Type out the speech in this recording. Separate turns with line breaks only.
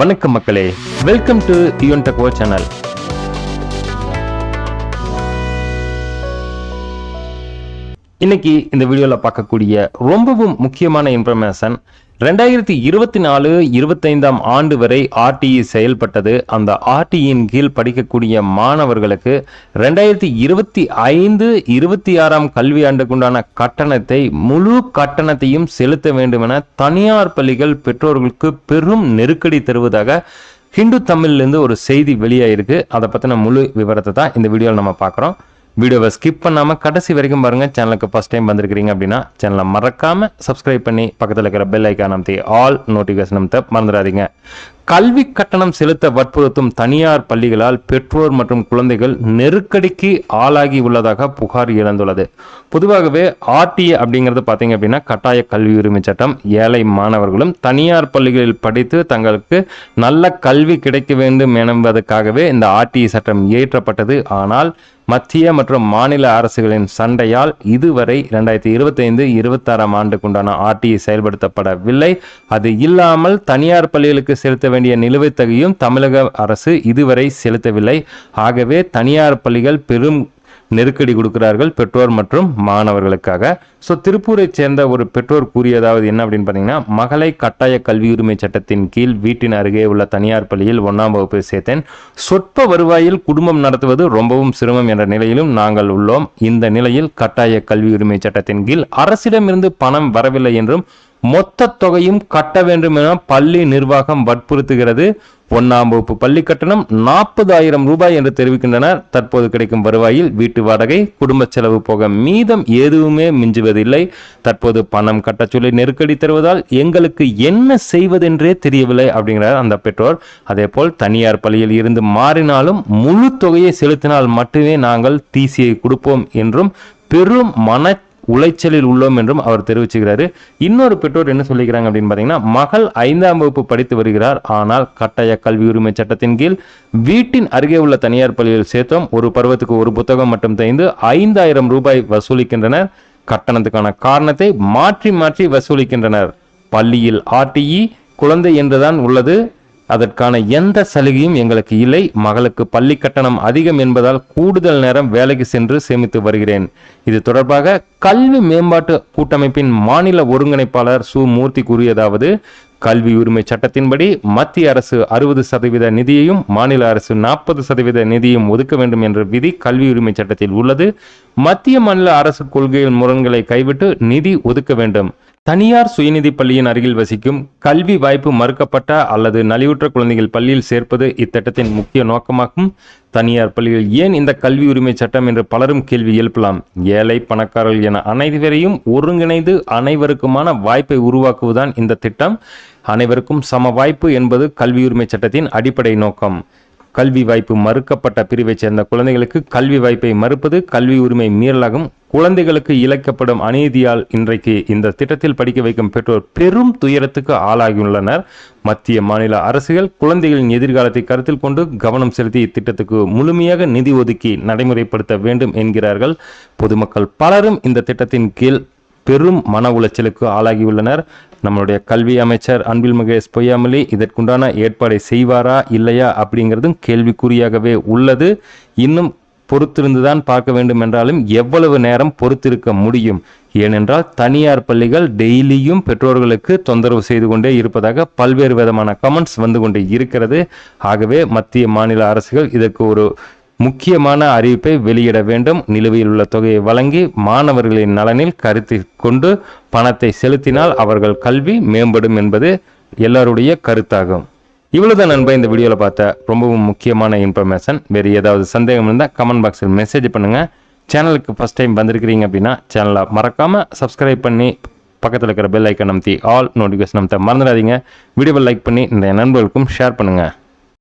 வணக்கம் மக்களே welcome to யூன் டெக்வோ சேனல் இன்னைக்கு இந்த வீடியோவில் பார்க்கக்கூடிய ரொம்பவும் முக்கியமான இன்ஃபர்மேஷன் ரெண்டாயிரத்தி இருபத்தி நாலு இருபத்தைந்தாம் ஆண்டு வரை ஆர்டிஇ செயல்பட்டது அந்த ஆர்டிஇன் கீழ் படிக்கக்கூடிய மாணவர்களுக்கு ரெண்டாயிரத்தி இருபத்தி ஐந்து இருபத்தி ஆறாம் கல்வியாண்டுக்குண்டான கட்டணத்தை முழு கட்டணத்தையும் செலுத்த வேண்டும் என தனியார் பள்ளிகள் பெற்றோர்களுக்கு பெரும் நெருக்கடி தருவதாக ஹிந்து தமிழ்லேருந்து ஒரு செய்தி வெளியாயிருக்கு அதை பற்றின முழு விவரத்தை தான் இந்த வீடியோவில் நம்ம பார்க்குறோம் வீடியோவை ஸ்கிப் பண்ணாமல் கடைசி வரைக்கும் பாருங்கள் சேனலுக்கு ஃபஸ்ட் டைம் வந்திருக்கிறீங்க அப்படின்னா சேனலை மறக்காமல் சப்ஸ்கிரைப் பண்ணி பக்கத்தில் இருக்கிற பெல் ஐக்கான் அமைத்து ஆல் நோட்டிஃபிகேஷன் அமைத்த மறந்துடாதீங்க கல்வி கட்டணம் செலுத்த வற்புறுத்தும் தனியார் பள்ளிகளால் பெற்றோர் மற்றும் குழந்தைகள் நெருக்கடிக்கு ஆளாகி உள்ளதாக புகார் இழந்துள்ளது பொதுவாகவே ஆர்டிஏ அப்படிங்கிறது பார்த்தீங்க அப்படின்னா கட்டாய கல்வி உரிமை சட்டம் ஏழை மாணவர்களும் தனியார் பள்ளிகளில் படித்து தங்களுக்கு நல்ல கல்வி கிடைக்க வேண்டும் என்பதற்காகவே இந்த ஆர்டிஏ சட்டம் இயற்றப்பட்டது ஆனால் மத்திய மற்றும் மாநில அரசுகளின் சண்டையால் இதுவரை இரண்டாயிரத்தி இருபத்தைந்து இருபத்தாறாம் ஆண்டுக்குண்டான ஆர்டிஏ செயல்படுத்தப்படவில்லை அது இல்லாமல் தனியார் பள்ளிகளுக்கு செலுத்த வேண்டிய வேண்டிய நிலுவைத் தொகையும் தமிழக அரசு இதுவரை செலுத்தவில்லை ஆகவே தனியார் பள்ளிகள் பெரும் நெருக்கடி கொடுக்கிறார்கள் பெற்றோர் மற்றும் மாணவர்களுக்காக ஸோ திருப்பூரை சேர்ந்த ஒரு பெற்றோர் கூறியதாவது என்ன அப்படின்னு பார்த்தீங்கன்னா மகளை கட்டாய கல்வி உரிமை சட்டத்தின் கீழ் வீட்டின் அருகே உள்ள தனியார் பள்ளியில் ஒன்றாம் வகுப்பு சேர்த்தேன் சொற்ப வருவாயில் குடும்பம் நடத்துவது ரொம்பவும் சிரமம் என்ற நிலையிலும் நாங்கள் உள்ளோம் இந்த நிலையில் கட்டாய கல்வி உரிமை சட்டத்தின் கீழ் அரசிடமிருந்து பணம் வரவில்லை என்றும் மொத்த தொகையும் கட்ட வேண்டும் என பள்ளி நிர்வாகம் வற்புறுத்துகிறது ஒன்னாம் வகுப்பு பள்ளி கட்டணம் நாற்பதாயிரம் ரூபாய் என்று தெரிவிக்கின்றனர் தற்போது கிடைக்கும் வருவாயில் வீட்டு வாடகை குடும்ப செலவு போக மீதம் எதுவுமே மிஞ்சுவதில்லை தற்போது பணம் கட்ட சொல்லி நெருக்கடி தருவதால் எங்களுக்கு என்ன செய்வதென்றே தெரியவில்லை அப்படிங்கிறார் அந்த பெற்றோர் அதே போல் தனியார் பள்ளியில் இருந்து மாறினாலும் முழு தொகையை செலுத்தினால் மட்டுமே நாங்கள் டிசியை கொடுப்போம் என்றும் பெரும் மன உளைச்சலில் உள்ளோம் என்றும் அவர் தெரிவிச்சுக்கிறாரு இன்னொரு பெற்றோர் என்ன சொல்லிக்கிறாங்க அப்படின்னு பார்த்தீங்கன்னா மகள் ஐந்தாம் வகுப்பு படித்து வருகிறார் ஆனால் கட்டாய கல்வி உரிமை சட்டத்தின் கீழ் வீட்டின் அருகே உள்ள தனியார் பள்ளியில் சேர்த்தோம் ஒரு பருவத்துக்கு ஒரு புத்தகம் மட்டும் தைந்து ஐந்தாயிரம் ரூபாய் வசூலிக்கின்றனர் கட்டணத்துக்கான காரணத்தை மாற்றி மாற்றி வசூலிக்கின்றனர் பள்ளியில் ஆர்டிஇ குழந்தை என்றுதான் உள்ளது அதற்கான எந்த சலுகையும் எங்களுக்கு இல்லை மகளுக்கு பள்ளி கட்டணம் அதிகம் என்பதால் கூடுதல் நேரம் வேலைக்கு சென்று சேமித்து வருகிறேன் இது தொடர்பாக கல்வி மேம்பாட்டு கூட்டமைப்பின் மாநில ஒருங்கிணைப்பாளர் சு மூர்த்தி கூறியதாவது கல்வி உரிமை சட்டத்தின்படி மத்திய அரசு அறுபது சதவீத நிதியையும் மாநில அரசு நாற்பது சதவீத நிதியும் ஒதுக்க வேண்டும் என்ற விதி கல்வி உரிமை சட்டத்தில் உள்ளது மத்திய மாநில அரசு கொள்கையின் முரண்களை கைவிட்டு நிதி ஒதுக்க வேண்டும் தனியார் சுயநிதி பள்ளியின் அருகில் வசிக்கும் கல்வி வாய்ப்பு மறுக்கப்பட்ட அல்லது நலிவுற்ற குழந்தைகள் பள்ளியில் சேர்ப்பது இத்திட்டத்தின் முக்கிய நோக்கமாகும் தனியார் பள்ளியில் ஏன் இந்த கல்வி உரிமை சட்டம் என்று பலரும் கேள்வி எழுப்பலாம் ஏழை பணக்காரர்கள் என அனைவரையும் ஒருங்கிணைந்து அனைவருக்குமான வாய்ப்பை உருவாக்குவதுதான் இந்த திட்டம் அனைவருக்கும் சம வாய்ப்பு என்பது கல்வி உரிமை சட்டத்தின் அடிப்படை நோக்கம் கல்வி வாய்ப்பு மறுக்கப்பட்ட பிரிவைச் சேர்ந்த குழந்தைகளுக்கு கல்வி வாய்ப்பை மறுப்பது கல்வி உரிமை மீறலாகும் குழந்தைகளுக்கு இழைக்கப்படும் அநீதியால் இன்றைக்கு இந்த திட்டத்தில் படிக்க வைக்கும் பெற்றோர் பெரும் துயரத்துக்கு ஆளாகியுள்ளனர் மத்திய மாநில அரசுகள் குழந்தைகளின் எதிர்காலத்தை கருத்தில் கொண்டு கவனம் செலுத்தி இத்திட்டத்துக்கு முழுமையாக நிதி ஒதுக்கி நடைமுறைப்படுத்த வேண்டும் என்கிறார்கள் பொதுமக்கள் பலரும் இந்த திட்டத்தின் கீழ் பெரும் மன உளைச்சலுக்கு ஆளாகியுள்ளனர் நம்மளுடைய கல்வி அமைச்சர் அன்பில் மகேஷ் பொய்யாமலி இதற்குண்டான ஏற்பாடை செய்வாரா இல்லையா அப்படிங்கிறதும் கேள்விக்குறியாகவே உள்ளது இன்னும் பொறுத்திருந்துதான் பார்க்க வேண்டும் என்றாலும் எவ்வளவு நேரம் பொறுத்திருக்க முடியும் ஏனென்றால் தனியார் பள்ளிகள் டெய்லியும் பெற்றோர்களுக்கு தொந்தரவு செய்து கொண்டே இருப்பதாக பல்வேறு விதமான கமெண்ட்ஸ் வந்து கொண்டே இருக்கிறது ஆகவே மத்திய மாநில அரசுகள் இதற்கு ஒரு முக்கியமான அறிவிப்பை வெளியிட வேண்டும் நிலுவையில் உள்ள தொகையை வழங்கி மாணவர்களின் நலனில் கருத்தில் கொண்டு பணத்தை செலுத்தினால் அவர்கள் கல்வி மேம்படும் என்பது எல்லாருடைய கருத்தாகும் இவ்வளோதான் நண்பா இந்த வீடியோவில் பார்த்த ரொம்பவும் முக்கியமான இன்ஃபர்மேஷன் வேறு ஏதாவது சந்தேகம் இருந்தால் கமெண்ட் பாக்ஸில் மெசேஜ் பண்ணுங்கள் சேனலுக்கு ஃபஸ்ட் டைம் வந்திருக்கிறீங்க அப்படின்னா சேனலை மறக்காமல் சப்ஸ்கிரைப் பண்ணி பக்கத்தில் இருக்கிற பெல் ஐக்கன் அமுத்தி ஆல் நோட்டிஃபிகேஷன் அமுத்த மறந்துடாதீங்க வீடியோவை லைக் பண்ணி இந்த நண்பர்களுக்கும் ஷேர் பண்ணுங்கள்